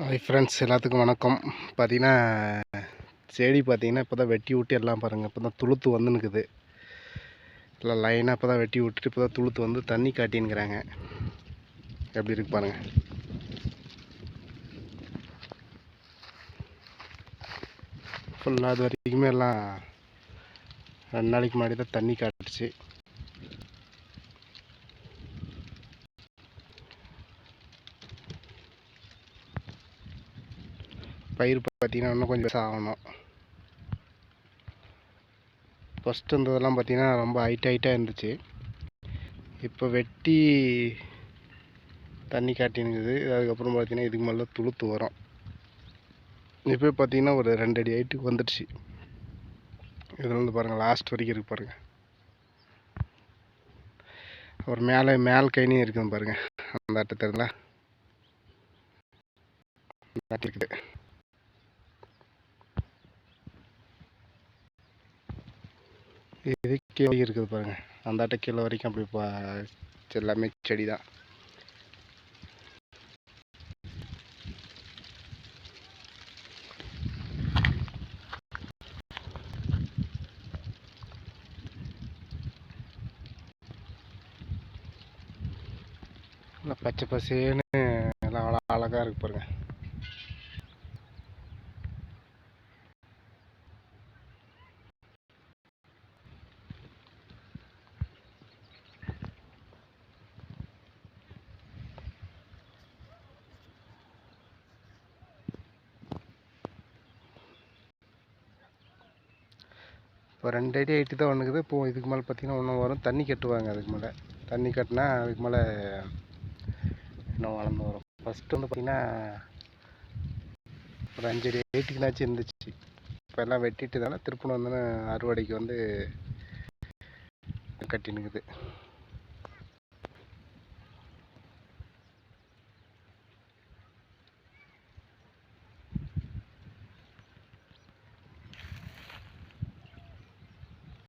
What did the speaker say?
Hi friends எல்லாத்துக்கும் வணக்கம். பார்த்தீங்கன்னா செடி பார்த்தீங்கன்னா இப்போ தான் வெட்டி விட்டு எல்லாம் பாருங்கள் இப்போ தான் துளுத்து வந்து நிற்குது எல்லாம் லைனாக இப்போ தான் வெட்டி விட்டுட்டு இப்போ தான் துளுத்து வந்து தண்ணி காட்டின்னுக்கிறாங்க. எப்படி இருக்கு பாருங்கள் ஃபுல்லாக அது வரைக்குமே எல்லாம் ரெண்டு நாளைக்கு முன்னாடி தான் தண்ணி காட்டுச்சு. பயிர் பார்த்தீங்கன்னா இன்னும் கொஞ்சம் பெருசா ஆகணும். ஃபஸ்ட்டு இருந்ததெல்லாம் பார்த்தீங்கன்னா ரொம்ப ஹைட் ஹைட்டாக இருந்துச்சு. இப்போ வெட்டி தண்ணி காட்டினுங்குது அதுக்கப்புறம் பார்த்தீங்கன்னா இதுக்கு மேலே துளுத்து வரும். இப்போ பார்த்தீங்கன்னா ஒரு ரெண்டு அடி ஹைட்டுக்கு வந்துடுச்சு. இதில் வந்து பாருங்கள் லாஸ்ட் வரைக்கும் இருக்குது பாருங்கள் ஒரு மேலே மேல் கைனியும் இருக்குது பாருங்கள் அந்த அட்டை இருக்குது இது கீழே இருக்குது பாருங்க. அந்த அட்டை கீழே வரைக்கும் அப்படி பா எல்லாமே செடி தான் நல்லா பச்சை பசேன்னு எல்லாம் அழகாக இருக்கு பாருங்க. இப்போ ரெண்டு அடி ஹைட்டு தான் ஒன்றுக்குது இப்போ இதுக்கு மேலே பார்த்தீங்கன்னா ஒன்றும் வரும். தண்ணி கட்டுவாங்க அதுக்கு மேலே. தண்ணி கட்டினா அதுக்கு மேலே இன்னும் வளர்ந்து வரும். ஃபஸ்ட்டு வந்து பார்த்திங்கன்னா ஒரு அஞ்சடி ஹைட்டுக்குனாச்சும் இருந்துச்சு. இப்போ எல்லாம் வெட்டிட்டு தானே திருப்பணம் வந்து அறுவடைக்கு வந்து கட்டினுக்குது